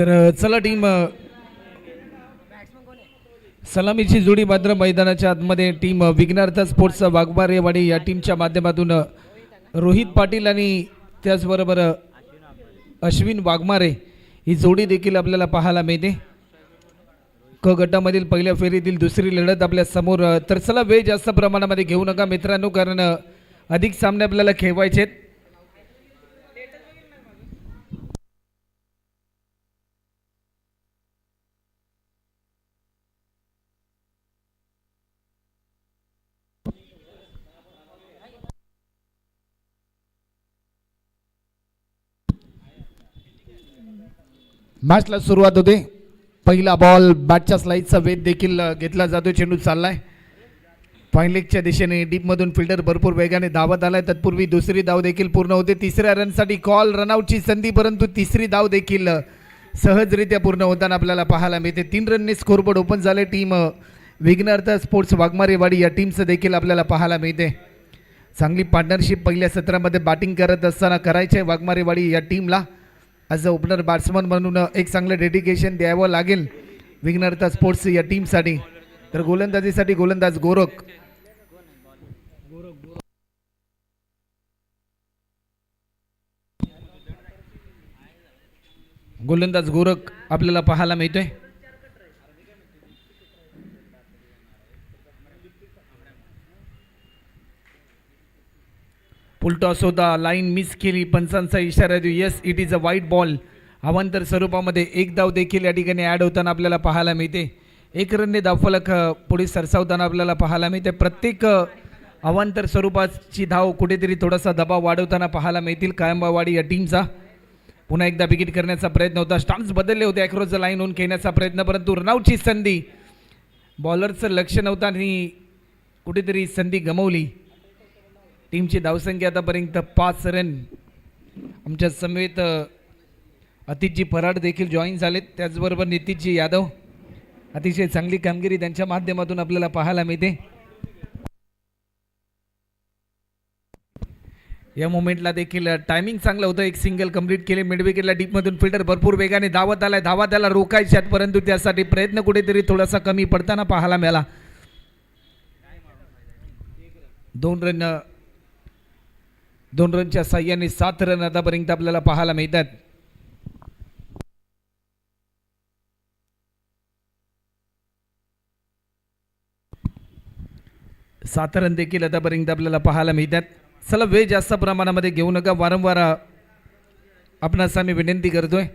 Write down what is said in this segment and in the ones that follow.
तर चला टीम सलामीची जोडी मात्र मैदानाच्या आतमध्ये. टीम विघ्नार्थ स्पोर्ट्स वाघमारेवाडी या टीमच्या माध्यमातून रोहित पाटील आणि त्याचबरोबर अश्विन वाघमारे ही जोडी देखील आपल्याला पाहायला मिळते. क गटामधील पहिल्या फेरीतील दुसरी लढत आपल्यासमोर तर चला वेळ जास्त प्रमाणामध्ये घेऊ नका मित्रांनो कारण अधिक सामने आपल्याला खेळवायचे आहेत मॅचला सुरुवात होते. पहिला बॉल बॅटच्या स्लाईडचा वेध देखील घेतला जातो चेंडू चाललाय. फायलेकच्या दिशेने डीपमधून फिल्डर भरपूर वेगाने धावत आलाय. तत्पूर्वी दुसरी धाव देखील पूर्ण होते. तिसऱ्या रनसाठी कॉल रनआउटची संधी परंतु तिसरी धाव देखील सहजरित्या पूर्ण होताना आपल्याला पाहायला मिळते. तीन रनने स्कोरबोर्ड ओपन झाले. टीम विघ्नार्थ स्पोर्ट्स वाघमारेवाडी या टीमचं देखील आपल्याला पाहायला मिळते. चांगली पार्टनरशिप पहिल्या सत्रामध्ये बॅटिंग करत असताना करायचे वाघमारेवाडी या टीमला ॲज अ ओपनर बॅट्समन म्हणून uh, एक चांगलं डेडिकेशन द्यावं लागेल विघ्नर्ता स्पोर्ट्स या टीमसाठी तर गोलंदाजीसाठी गोलंदाज गोरख. गोलंदाज गोरख आपल्याला पाहायला मिळतोय. पुलटॉस होता लाईन मिस केली पंचांचा इशारा देऊ. येस इट इज अ वाईट बॉल अवांतर स्वरूपामध्ये एक धाव देखील या ठिकाणी ॲड होताना आपल्याला पाहायला मिळते. एक रनने धावफलक पुढे सरसावताना आपल्याला पाहायला मिळते. प्रत्येक अवांतर स्वरूपाची धाव कुठेतरी थोडासा दबाव वाढवताना पाहायला मिळतील. कायंबावाडी या टीमचा पुन्हा एकदा बिकीट करण्याचा प्रयत्न होता. स्टाम्प्स बदलले होते. अक्रॉस लाईन होऊन खेळण्याचा प्रयत्न परंतु रनआउटची संधी. बॉलरचं लक्ष नव्हतं आणि कुठेतरी संधी गमवली. टीमची धावसंख्या आतापर्यंत पाच रन. आमच्या समेत अतिशजी फराड देखील जॉईन झालेत. त्याचबरोबर नितीशजी यादव. अतिशय चांगली कामगिरी त्यांच्या माध्यमातून आपल्याला पाहायला मिळते. या मुमेंटला देखील टायमिंग चांगलं होतं. एक सिंगल कंप्लीट केले. मिडविकेटला डीपमधून फिल्डर भरपूर वेगाने धावत आलाय. धावा त्याला रोखायच्यात परंतु त्यासाठी प्रयत्न कुठेतरी थोडासा कमी पडताना पाहायला मिळाला. दोन रन दोन रनच्या साह्याने सात रन आतापर्यंत आपल्याला पाहायला मिळतात. सात रन देखील आतापर्यंत आपल्याला पाहायला मिळतात. चला वेळ जास्त प्रमाणामध्ये घेऊ नका. वारंवार आपणास आम्ही विनंती करतोय.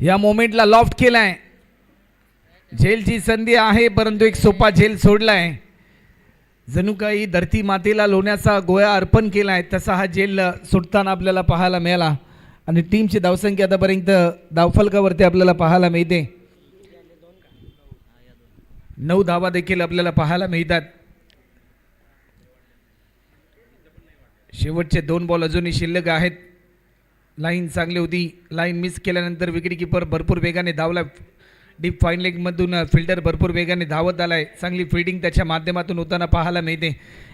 या मोमेंटला लॉफ्ट केलाय. झेलची संधी आहे परंतु एक सोपा झेल सोडलाय. जणू काही धरती मातेला लोण्याचा गोळ्या अर्पण केलाय तसा हा झेल सुटताना आपल्याला पाहायला मिळाला. आणि टीमची धावसंख्या आतापर्यंत धावफलकावरती आपल्याला पाहायला मिळते. नऊ धावा देखील आपल्याला पाहायला मिळतात. शेवटचे दोन बॉल अजूनही शिल्लक आहेत. लाईन चांगली होती. लाईन मिस केल्यानंतर विकेट किपर भरपूर वेगाने धावला. डीप फाईन लेगमधून फिल्डर भरपूर वेगाने धावत आलाय. चांगली फिल्डिंग त्याच्या माध्यमातून होताना पाहायला मिळते.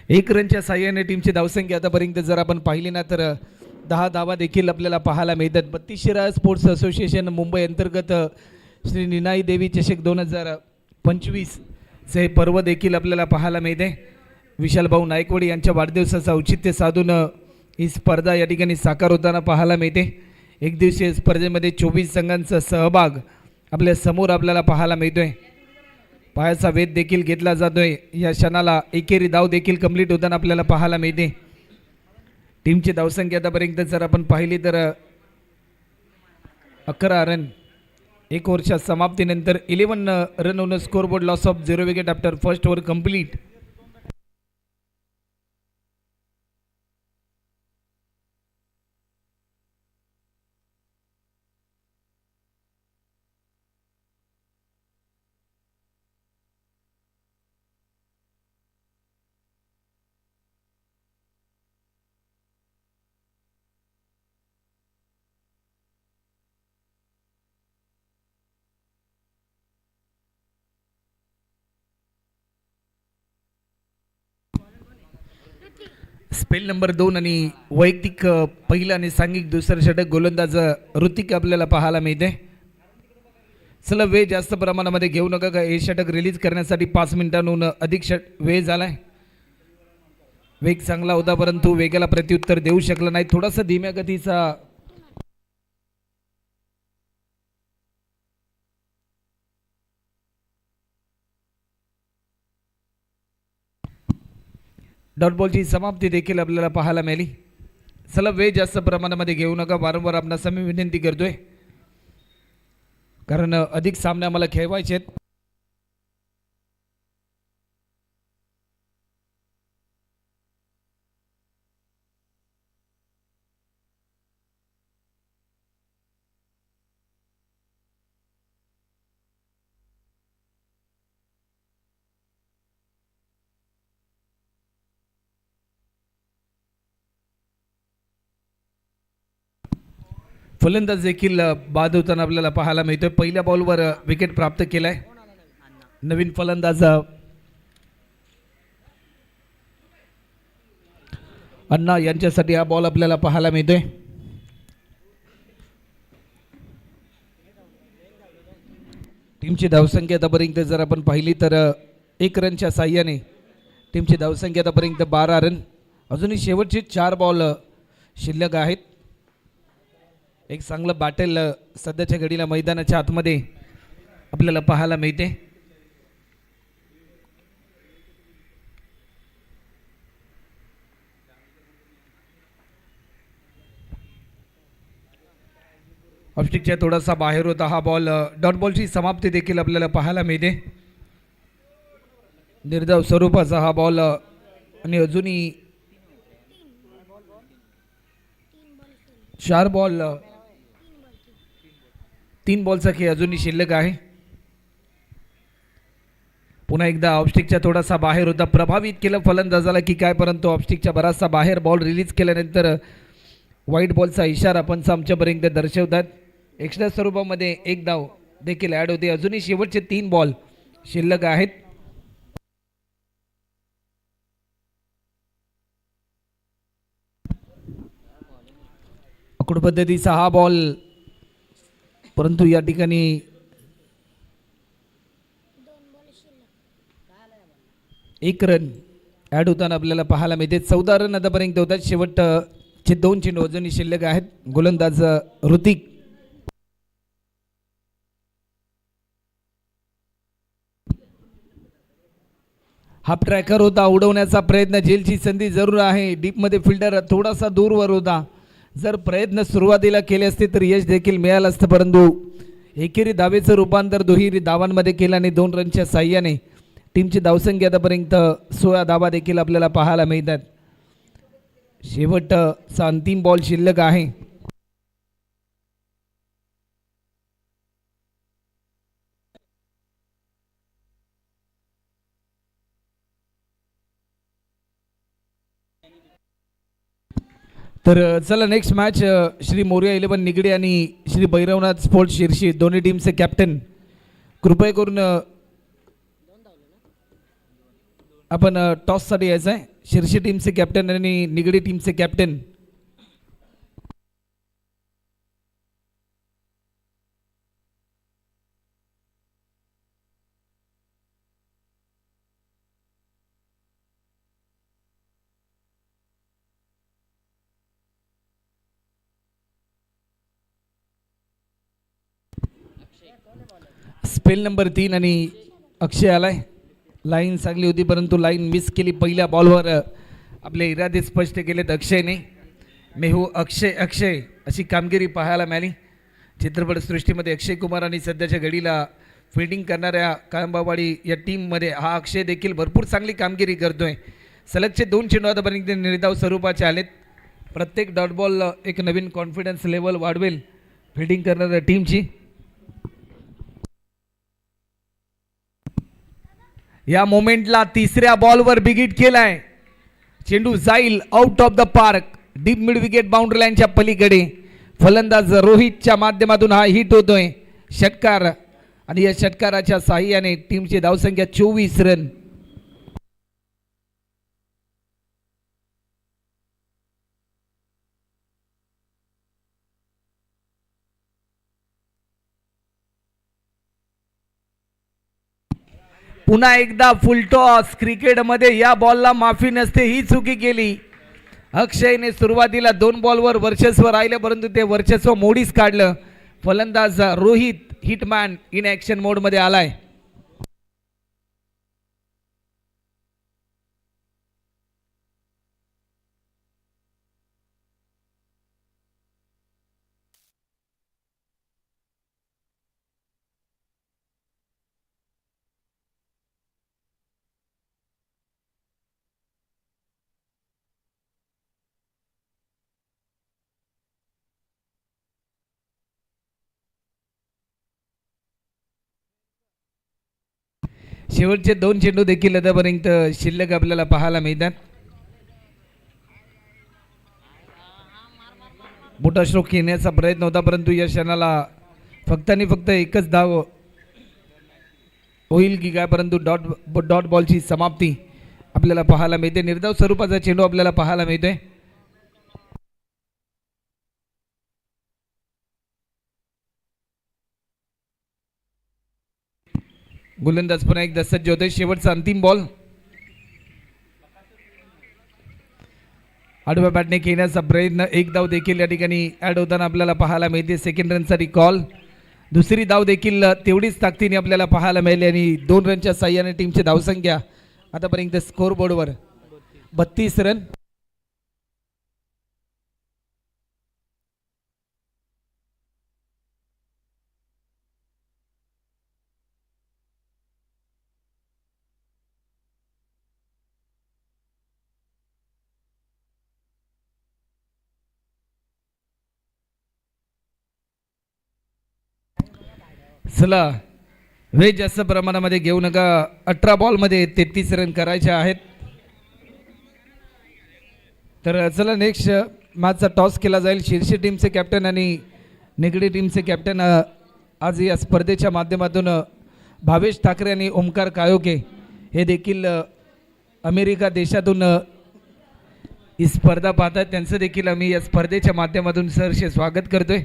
एक रनच्या साह्याने टीमची धावसंख्या आतापर्यंत जर आपण पाहिली ना तर दहा धावा देखील आपल्याला पाहायला मिळतात. बत्तीस स्पोर्ट्स असोसिएशन मुंबई अंतर्गत श्री निनाई देवी चषक दोन हजार पंचवीसचे हे पर्व देखील आपल्याला पाहायला मिळते. विशालभाऊ नायकवाडी यांच्या वाढदिवसाचं औचित्य साधून ही स्पर्धा या ठिकाणी साकार होताना पाहायला मिळते. एक दिवसीय स्पर्धेमध्ये चोवीस संघांचा सहभाग आपल्यासमोर आपल्याला पाहायला मिळतोय. पायाचा वेध देखील घेतला जातोय. या क्षणाला एकेरी धाव देखील कंप्लीट होताना आपल्याला पाहायला मिळते. टीमची धावसंख्या आतापर्यंत जर आपण पाहिली तर अकरा रन एक वर्षा समाप्तीनंतर eleven run on scoreboard loss of zero wicket after first over complete spell number दोन आणि वैयक्तिक पहिलं आणि सांघिक दुसरं षटक गोलंदाज ऋतिक आपल्याला पाहायला मिळते. चला वेळ जास्त प्रमाणामध्ये घेऊ नका का? हे षटक रिलीज करण्यासाठी पाच मिनिटांहून अधिक षट वेळ झालाय. वेग चांगला होता परंतु वेगाला प्रत्युत्तर देऊ शकला नाही. थोडासा धीम्या गतीचा डॉट बॉलची समाप्ती देखील आपल्याला पाहायला मिळाली. चला वेळ जास्त प्रमाणामध्ये घेऊ नका वारंवार आपणास मी विनंती करतोय. कारण अधिक सामने आम्हाला खेळवायचे आहेत. फलंदाज देखील बाद होताना आपल्याला पाहायला मिळतोय. पहिल्या बॉलवर विकेट प्राप्त केलाय. नवीन फलंदाज अण्णा यांच्यासाठी हा बॉल आपल्याला पाहायला मिळतोय. टीमची धावसंख्या आतापर्यंत जर आपण पाहिली तर एक रनच्या साह्याने टीमची धावसंख्या आतापर्यंत बारा रन. अजूनही शेवटचे चार बॉल शिल्लक आहेत. एक चांगलं बॅटल सध्याच्या घडीला मैदानाच्या आतमध्ये आपल्याला पाहायला मिळते. ऑप्स्टिकच्या थोडासा बाहेर होता हा बॉल डॉट बॉलची समाप्ती देखील आपल्याला पाहायला मिळते. निर्धाव स्वरूपाचा हा बॉल आणि अजूनही चार बॉल तीन बॉलचा खेळ अजूनही शिल्लक आहे. पुन्हा एकदा ऑप्स्टिकच्या थोडासा बाहेर होता. प्रभावित केलं फलंदाजाला की काय परंतु ऑप्स्टिकच्या बराचसा बाहेर बॉल रिलीज केल्यानंतर वाईट बॉलचा इशारा पंच आमच्यापर्यंत दर्शवतात. एक्स्ट्रा स्वरूपामध्ये एक धाव देखील ॲड होते. अजूनही शेवटचे तीन बॉल शिल्लक आहेत. अकुड पद्धतीचा हा बॉल परंतु या ठिकाणी एक रन ॲड होताना आपल्याला पाहायला मिळते. चौदा रन आतापर्यंत होतात. शेवटचे दोन चेंडू अजूनही शिल्लक आहेत. गोलंदाज ऋतिक. हाफ ट्रॅकर होता. उडवण्याचा प्रयत्न. जेलची संधी जरूर आहे. डीपमध्ये फिल्डर थोडासा दूरवर होता. जर प्रयत्न सुरुवातीला केले असते तर यश देखील मिळालं असतं परंतु एकेरी धावेचं रूपांतर दुहेरी धावांमध्ये केलं आणि दोन रनच्या साह्याने टीमची धावसंख्या आतापर्यंत सोळा धावा देखील आपल्याला पाहायला मिळतात. शेवटचा अंतिम बॉल शिल्लक आहे. तर चला next match Shri Morya eleven Nigade आणि श्री भैरवनाथ स्पोर्ट्स शिर्षी दोन्ही टीमचे कॅप्टन कृपया करून आपण टॉससाठी यायचं आहे शिर्शी टीमचे कॅप्टन आणि निगडी टीमचे कॅप्टन फेल नंबर तीन आणि अक्षय आलाय. लाईन चांगली होती परंतु लाईन मिस केली. पहिल्या बॉलवर आपले इरादे स्पष्ट केलेत अक्षयने. मेहू अक्षय अक्षय अशी कामगिरी पाहायला मिळाली. चित्रपटसृष्टीमध्ये अक्षय कुमार आणि सध्याच्या घडीला फिल्डिंग करणाऱ्या काळंबावाडी या टीममध्ये हा अक्षय देखील भरपूर चांगली कामगिरी करतोय. सलगचे दोन चेंडू आतापर्यंत निर्धाव स्वरूपाचे आलेत. प्रत्येक डॉट बॉल एक नवीन कॉन्फिडन्स लेवल वाढवेल फिल्डिंग करणाऱ्या टीमची या मोमेंटला तिसऱ्या बॉलवर बिगिट केलाय. चेंडू जाईल out of the park deep mid wicket boundary लाईनच्या पलीकडे. फलंदाज रोहितच्या माध्यमातून हा हिट होतोय. षटकार. आणि या षटकाराच्या साह्याने टीमची धावसंख्या चोवीस रन पुन्हा एकदा फुलटॉस क्रिकेटमध्ये या बॉलला माफी नसते ही चुकी केली. अक्षयने सुरुवातीला दोन बॉलवर वर्चस्व राहिलं परंतु ते वर्चस्व मोडीच काढलं. फलंदाज रोहित हिटमॅन इन ॲक्शन मोडमध्ये आलाय. शेवटचे दोन चेंडू देखील आतापर्यंत शिल्लक आपल्याला पाहायला मिळतात. मोठा स्ट्रोक घेण्याचा प्रयत्न होता परंतु या क्षणाला फक्त आणि फक्त एकच धाव होईल की काय परंतु डॉट डॉट बॉलची समाप्ती आपल्याला पाहायला मिळते. निर्धाव स्वरूपाचा चेंडू आपल्याला पाहायला मिळतोय. गोलंदाज पुन्हा एकदा सज्ज होते शेवटचा अंतिम बॉल आडव्या बॅटने खेळण्याचा प्रयत्न. एक धाव देखील या ठिकाणी ॲड होताना आपल्याला पाहायला मिळते. सेकंड रनसाठी कॉल दुसरी धाव देखील तेवढीच ताकदीने आपल्याला पाहायला मिळाली आणि दोन रनच्या साह्याने टीमची धावसंख्या आतापर्यंत स्कोर बोर्डवर बत्तीस रन चला वेळ जास्त प्रमाणामध्ये घेऊ नका. अठरा बॉलमध्ये तेहतीस रन करायचे आहेत. तर चला नेक्स्ट मॅचचा टॉस केला जाईल. शिर्षी टीमचे कॅप्टन आणि निगडी टीमचे कॅप्टन आज या स्पर्धेच्या माध्यमातून भावेश ठाकरे आणि ओमकार कायोके हे देखील अमेरिका देशातून ही स्पर्धा पाहतात त्यांचं देखील आम्ही या स्पर्धेच्या माध्यमातून सरसे स्वागत करतोय.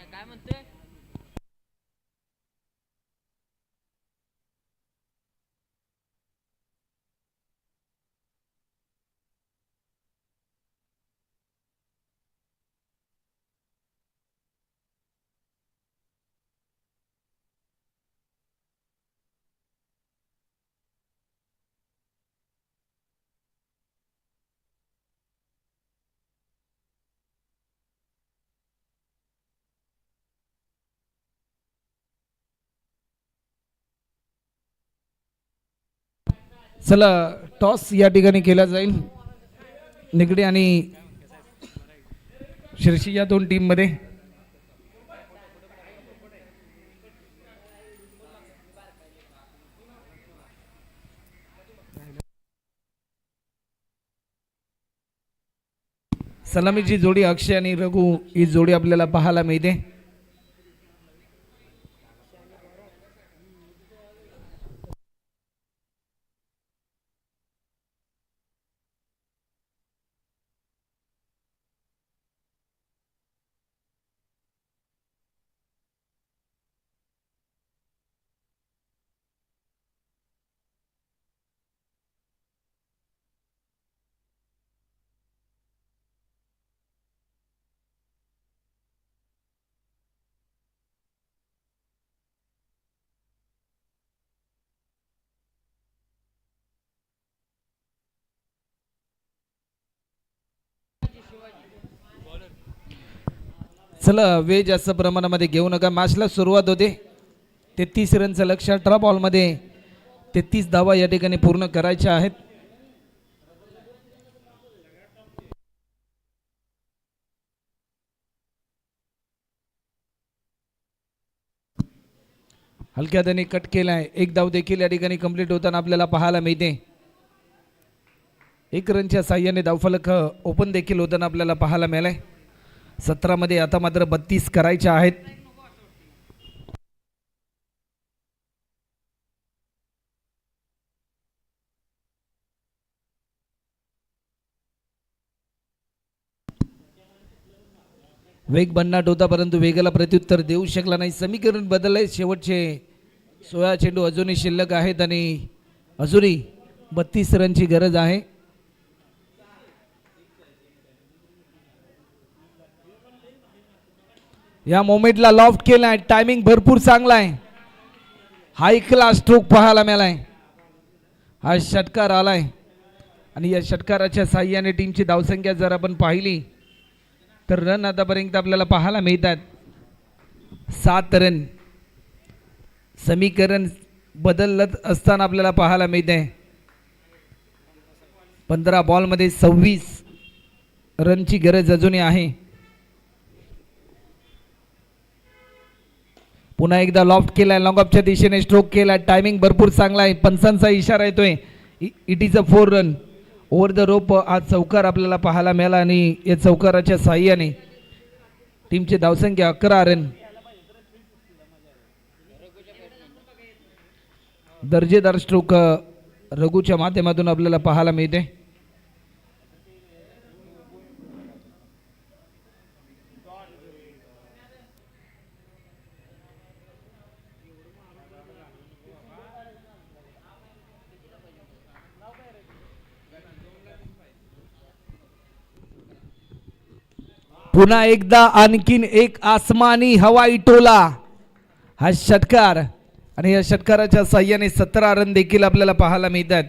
नाही. काय म्हणतोय? चला टॉस या ठिकाणी केला जाईल. निगडी आणि शिर्षी या दोन टीममध्ये सलामीची जोडी अक्षय आणि रघु ही जोडी आपल्याला पाहायला मिळते. चला वे जास्त प्रमाणामध्ये घेऊ नका. मॅचला सुरुवात होते. तेहतीस रनचं लक्षात ठरा बॉलमध्ये तेहतीस धावा या ठिकाणी पूर्ण करायच्या आहेत. हलक्या त्यांनी कट केला आहे एक धाव देखील या ठिकाणी कंप्लीट होताना आपल्याला पाहायला मिळते. एक रनच्या साह्याने धावफलक ओपन देखील होताना आपल्याला पाहायला मिळालाय. सतरामध्ये आता मात्र बत्तीस करायच्या आहेत. वेग भन्नाट होता परंतु वेगाला प्रत्युत्तर देऊ शकला नाही. समीकरण बदलले शेवटचे सोळा चेंडू अजूनही शिल्लक आहेत आणि अजूनही बत्तीस रनची गरज आहे. या मोमेंटला लॉफ्ट केलाय टायमिंग भरपूर चांगला आहे. हाय क्लास स्ट्रोक पाहायला मिळालाय. हा षटकार आलाय. आणि या षटकाराच्या साह्याने टीमची धावसंख्या जर आपण पाहिली तर रन आतापर्यंत आपल्याला पाहायला मिळतात. सात रन समीकरण बदलत असताना आपल्याला पाहायला मिळत. आहे पंधरा बॉलमध्ये सव्वीस रनची गरज अजूनही आहे. पुन्हा एकदा लॉफ्ट केलाय लॉंग ऑफच्या दिशेने स्ट्रोक केलाय. टायमिंग भरपूर चांगला आहे. पंचांचा इशारा येतोय. It is a four run over the rope आज चौकार आपल्याला पाहायला मिळाला आणि या चौकाराच्या साह्याने टीमची धावसंख्या अकरा रन दर्जेदार स्ट्रोक रघूच्या रघुच्या माध्यमातून आपल्याला पाहायला मिळते. पुन्हा एकदा आणखीन एक आसमानी हवाई टोला. हा षटकार. आणि या षटकाराच्या साह्याने सतरा रन देखील आपल्याला पाहायला मिळतात.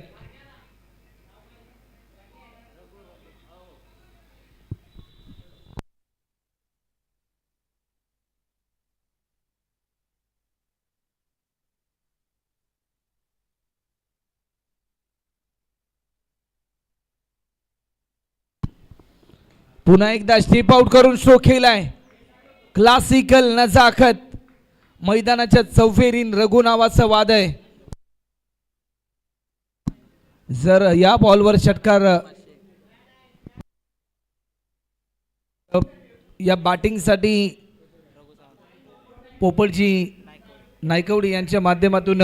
पुन्हा एकदा स्टेप आउट करून शो केलाय. क्लासिकल नजाखत मैदानाच्या चौफेरीन रघु नावाचं वाद आहे. जर या बॉलवर षटकार या बॅटिंगसाठी पोपटजी नायकवडी यांच्या माध्यमातून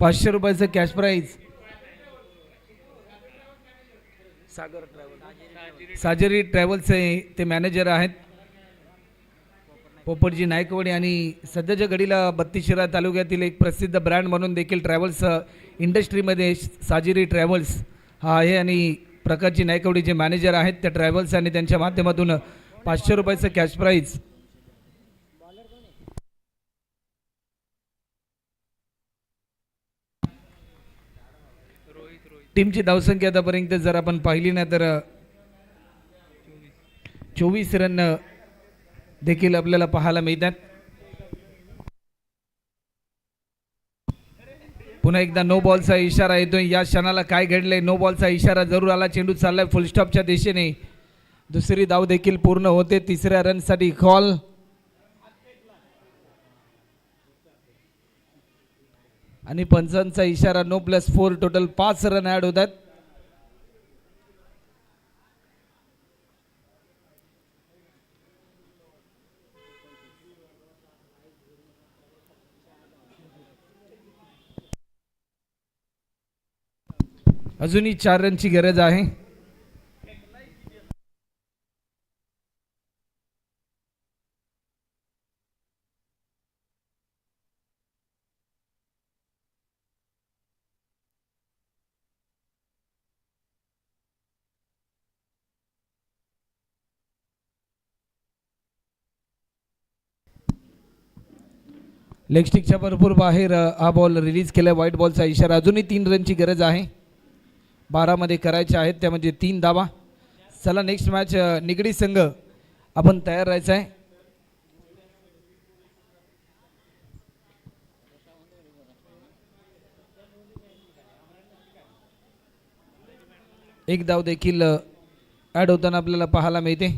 पाचशे रुपयाचं कॅश प्राईज सागर साजरी ट्रॅव्हल्सचे ते मॅनेजर आहेत. पोपटजी नायकवडी आणि सध्याच्या घडीला बत्तीशिरा तालुक्यातील एक प्रसिद्ध ब्रँड म्हणून देखील ट्रॅव्हल्स इंडस्ट्रीमध्ये साजिरी ट्रॅव्हल्स हा आहे आणि प्रकाशजी नायकवडी जे मॅनेजर आहेत त्या ट्रॅव्हल्स आणि त्यांच्या माध्यमातून पाचशे रुपयाचं कॅश प्राईज. टीमची धावसंख्या आतापर्यंत जर आपण पाहिली नाही तर चोवीस रन देखील आपल्याला पाहायला मिळतात. पुन्हा एकदा नो बॉलचा इशारा येतोय. या क्षणाला काय घडलंय? नो बॉलचा इशारा जरूर आला. चेंडू चाललाय फुलस्टॉपच्या दिशेने. दुसरी धाव देखील पूर्ण होते. तिसऱ्या रनसाठी कॉल आणि पंचांचा इशारा नो प्लस फोर टोटल पाच रन ॲड होतात. अजूनही चार रनची गरज आहे. लेगस्टिकच्या भरपूर बाहेर हा बॉल रिलीज केला व्हाईट बॉलचा इशारा. अजूनही तीन रनची गरज आहे. बारामध्ये करायच्या आहेत. त्या म्हणजे तीन धावा. चला नेक्स्ट मॅच निगडी संघ. आपण तयार राहायचं आहे. एक धाव देखील ॲड होताना आपल्याला पाहायला मिळते.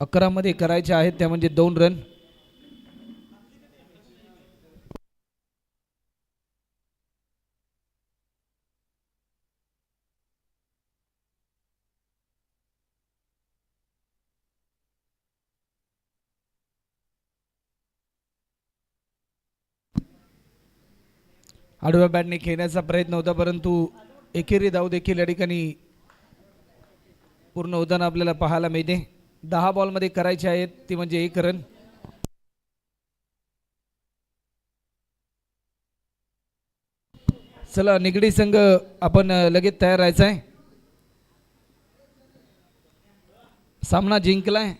अकरामध्ये करायचे आहेत. त्या म्हणजे दोन रन आडव्या बॅटने खेळण्याचा प्रयत्न होता परंतु एकेरी धाव देखील या ठिकाणी पूर्ण होताना आपल्याला पाहायला मिळते. दहा बॉलमध्ये करायचे आहेत ती म्हणजे एक रन. चला निगडी संघ आपण लगेच तयार राहायचा आहे. सामना जिंकलाय.